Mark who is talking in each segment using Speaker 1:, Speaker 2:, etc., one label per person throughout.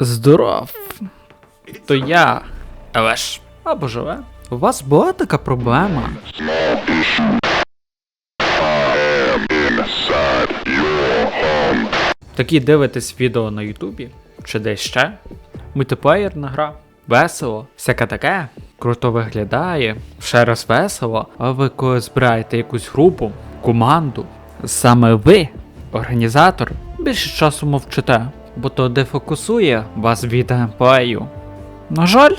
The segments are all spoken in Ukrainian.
Speaker 1: Здоров. То я. Але ж. Або живе. У вас була така проблема? Такі дивитесь відео на Ютубі чи десь ще. Мультиплеєрна гра. Весело, всяке таке. Круто виглядає, ще раз весело. А ви коли збираєте якусь групу, команду, саме ви, організатор, більше часу мовчите, бо то дефокусує вас від геймплею. На жаль,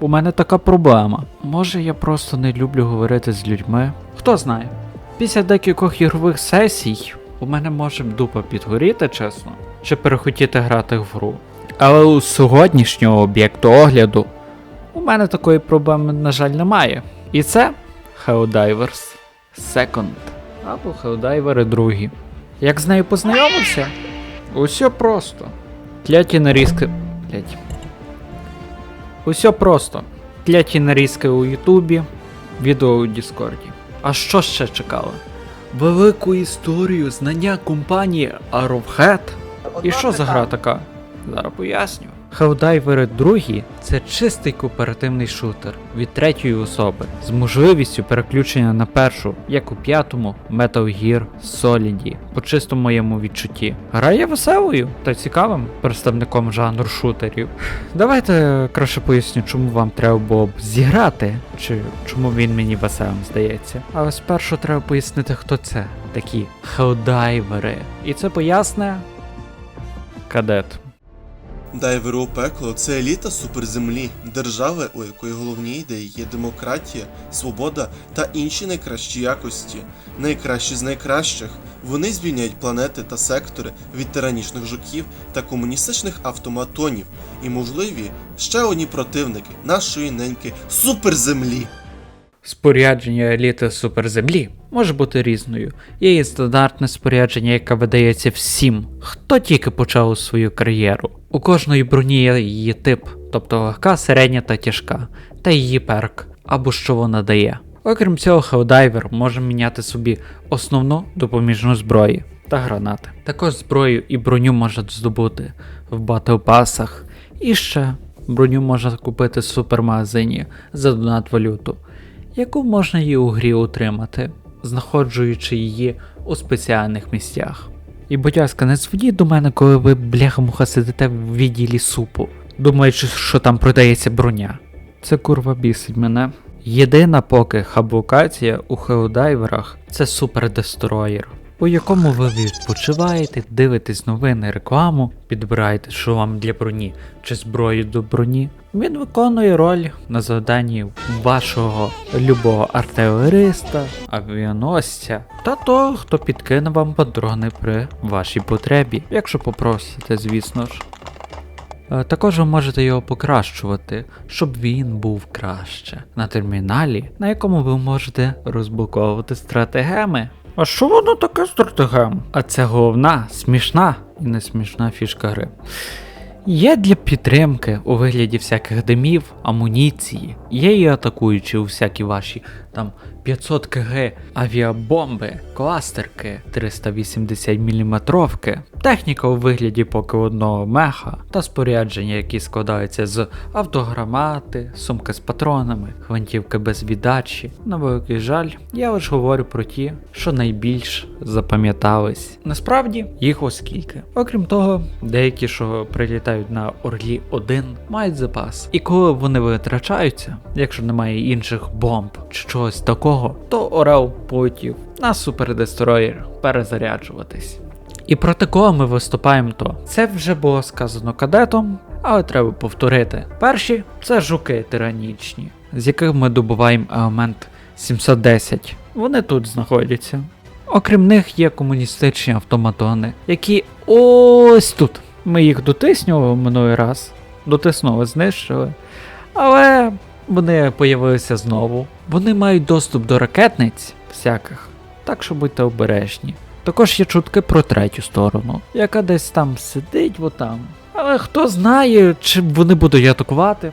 Speaker 1: у мене така проблема. Може я просто не люблю говорити з людьми. Хто знає. Після декількох ігрових сесій у мене може дупа підгоріти, чесно, чи перехотіти грати в гру. Але у сьогоднішнього об'єкту огляду у мене такої проблеми, на жаль, немає. І це Helldivers Second або Helldivers 2. Як з нею познайомився? Усе просто. Кляті нарізки. Блять. Усе просто. Кляті нарізки у Ютубі, відео у Діскорді. А що ще чекало? Велику історію знання компанії Arrowhead? І що за гра така? Зараз поясню. Helldivers 2 це чистий кооперативний шутер від третьої особи з можливістю переключення на першу, як у п'ятому Metal Gear Solid, по чистому моєму відчутті. Гра веселою та цікавим представником жанру шутерів. Давайте краще поясню, чому вам треба було б зіграти, чи чому він мені веселим здається. Але спершу треба пояснити, хто це такі Helldivers. І це поясне кадет.
Speaker 2: Дайвери у пекло це еліта суперземлі, держави, у якої головні ідеї є демократія, свобода та інші найкращі якості. Найкращі з найкращих. Вони звільняють планети та сектори від тиранічних жуків та комуністичних автоматонів. І можливі ще одні противники нашої неньки суперземлі.
Speaker 1: Спорядження еліти суперземлі може бути різною. Є і стандартне спорядження, яке видається всім, хто тільки почав свою кар'єру. У кожної броні є її тип, тобто легка, середня та тяжка, та її перк, або що вона дає. Окрім цього, Helldiver може міняти собі основну допоміжну зброю та гранати. Також зброю і броню можна здобути в батлпасах. І ще броню можна купити в супермагазині за донат валюту яку можна і у грі отримати, знаходжуючи її у спеціальних місцях. І будь ласка, не зводіть до мене, коли ви бляха-муха сидите в відділі супу, думаючи, що там продається броня. Це курва бісить мене. Єдина поки хаб-локація у хеодайверах це супердестроєр, у якому ви відпочиваєте, дивитесь новини, рекламу, підбираєте, вам для броні чи зброю до броні. Він виконує роль на завданні вашого любого артилериста, авіаносця та того, хто підкине вам патрони при вашій потребі, якщо попросите, звісно ж. Е, Також ви можете його покращувати, щоб він був краще на терміналі, на якому ви можете розблоковувати стратегеми. А що воно таке стратегем? А це головна, смішна і не смішна фішка гри. Є для підтримки у вигляді всяких димів, амуніції, є і атакуючі у всякі ваші там 500 кг авіабомби, кластерки 380 мм, техніка у вигляді поки одного меха та спорядження, які складаються з автограмати, сумки з патронами, гвинтівки без віддачі. На великий жаль, я лише говорю про ті, що найбільш запам'ятались. Насправді їх оскільки. Окрім того, деякі, що прилітають на Орлі 1, мають запас. І коли вони витрачаються, якщо немає інших бомб чи чогось такого, то Орел полетів на супердестроєр перезаряджуватись. І проти кого ми виступаємо то. Це вже було сказано кадетом, але треба повторити. Перші це жуки тиранічні, з яких ми добуваємо елемент 710. Вони тут знаходяться. Окрім них є комуністичні автоматони, які ось тут. Ми їх дотиснювали минулий раз, дотиснули, знищили. Але вони появилися знову. Вони мають доступ до ракетниць всяких, так що будьте обережні. Також є чутки про третю сторону, яка десь там сидить отам. Але хто знає, чи вони будуть атакувати.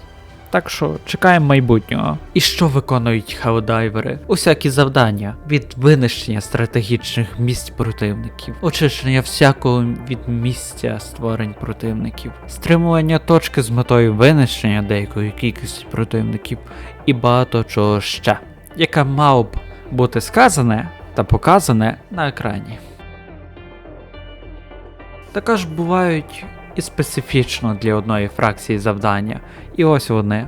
Speaker 1: Так що чекаємо майбутнього. І що виконують хеодайвери? Усякі завдання від винищення стратегічних місць противників, очищення всякого від місця створень противників, стримування точки з метою винищення деякої кількості противників і багато чого ще, яке мало б бути сказане та показане на екрані. Також бувають і специфічно для одної фракції завдання. І ось вони.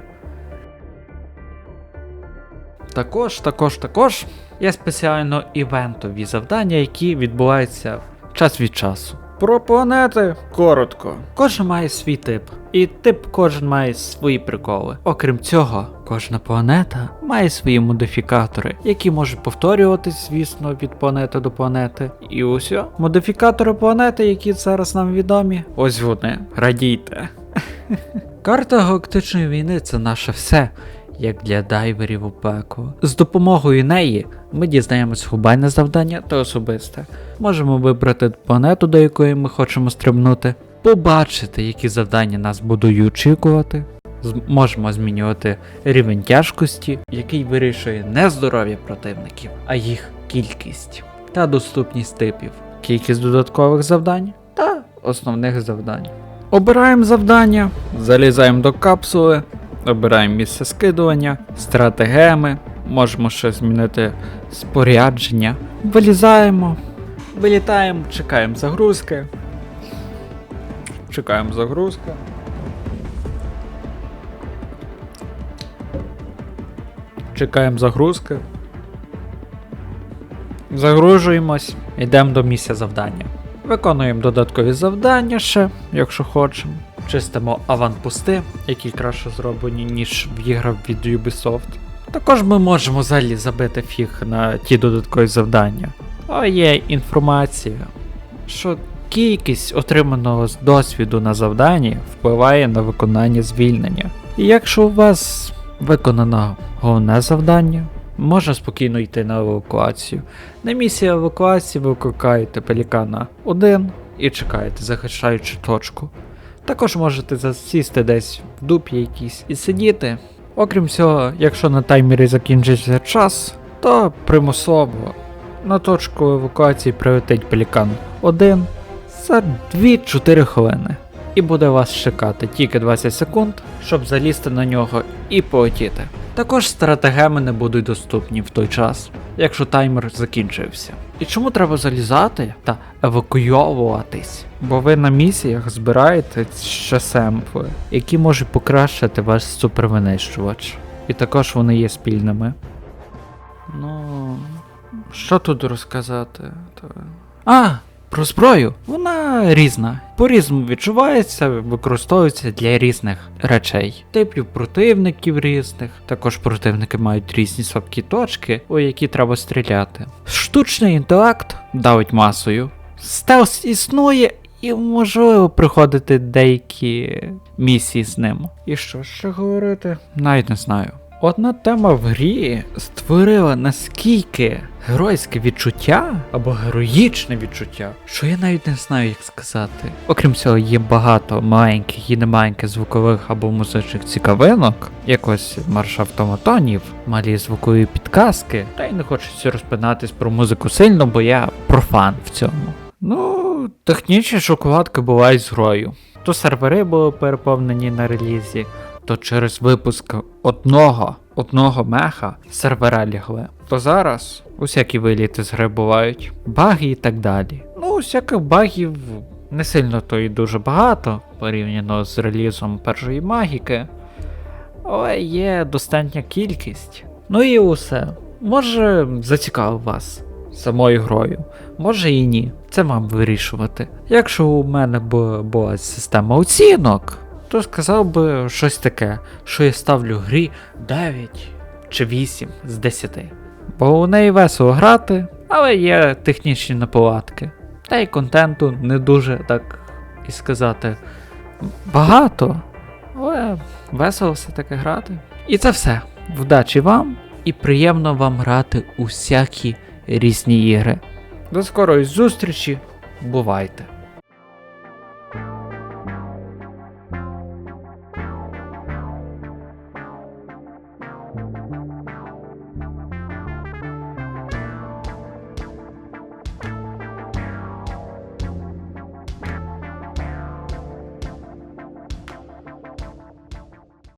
Speaker 1: Також, також, також є спеціально івентові завдання, які відбуваються час від часу. Про планети коротко. Кожен має свій тип, і тип кожен має свої приколи. Окрім цього, кожна планета має свої модифікатори, які можуть повторюватись, звісно, від планети до планети. І усе. Модифікатори планети, які зараз нам відомі, ось вони. Радійте. Карта Галактичної війни це наше все, як для дайверів у пекло. З допомогою неї ми дізнаємось глобальне завдання та особисте. Можемо вибрати планету, до якої ми хочемо стрибнути, побачити, які завдання нас будуть очікувати. Можемо змінювати рівень тяжкості, який вирішує не здоров'я противників, а їх кількість та доступність типів, кількість додаткових завдань та основних завдань. Обираємо завдання, залізаємо до капсули, обираємо місце скидування, стратегеми, можемо ще змінити спорядження. Вилізаємо, вилітаємо, чекаємо загрузки. Чекаємо загрузки. Чекаємо загрузки. Загружуємось, йдемо до місця завдання. Виконуємо додаткові завдання ще, якщо хочемо. Чистимо аванпости, які краще зроблені, ніж в іграх від Ubisoft. Також ми можемо взагалі забити фіг на ті додаткові завдання. А є інформація, що кількість отриманого з досвіду на завданні впливає на виконання звільнення. І якщо у вас виконано головне завдання, можна спокійно йти на евакуацію. На місії евакуації ви викликаєте пелікана 1 і чекаєте, захищаючи точку. Також можете засісти десь в дупі якійсь і сидіти. Окрім цього, якщо на таймері закінчиться час, то примусово на точку евакуації прилетить пелікан 1 за 2-4 хвилини. І буде вас чекати тільки 20 секунд, щоб залізти на нього і полетіти. Також стратегеми не будуть доступні в той час, якщо таймер закінчився. І чому треба залізати та евакуйовуватись? Бо ви на місіях збираєте ще семпли, які можуть покращити ваш супервинищувач. І також вони є спільними. Ну, що тут розказати? А, про зброю. Вона різна. По-різному відчувається, використовується для різних речей. Типів противників різних. Також противники мають різні слабкі точки, у які треба стріляти. Штучний інтелект давить масою. Стелс існує. І можливо приходити деякі місії з ним. І що ще говорити? Навіть не знаю. Одна тема в грі створила наскільки геройське відчуття або героїчне відчуття, що я навіть не знаю, як сказати. Окрім цього, є багато маленьких і немаленьких звукових або музичних цікавинок, якось марш автоматонів, малі звукові підказки. Та й не хочеться розпинатись про музику сильно, бо я профан в цьому. Ну, технічні шоколадки бувають з грою. То сервери були переповнені на релізі, то через випуск одного, одного меха сервера лягли. То зараз усякі виліти з бувають, баги і так далі. Ну, усяких багів не сильно то і дуже багато, порівняно з релізом першої магіки, але є достатня кількість. Ну і усе. Може зацікавив вас самою грою, може і ні. Це вам вирішувати. Якщо у мене була система оцінок, то сказав би щось таке, що я ставлю грі 9 чи 8 з 10. Бо у неї весело грати, але є технічні неполадки. Та й контенту не дуже так і сказати багато, але весело все таки грати. І це все. Вдачі вам і приємно вам грати у всякі різні ігри. До скорої зустрічі, бувайте!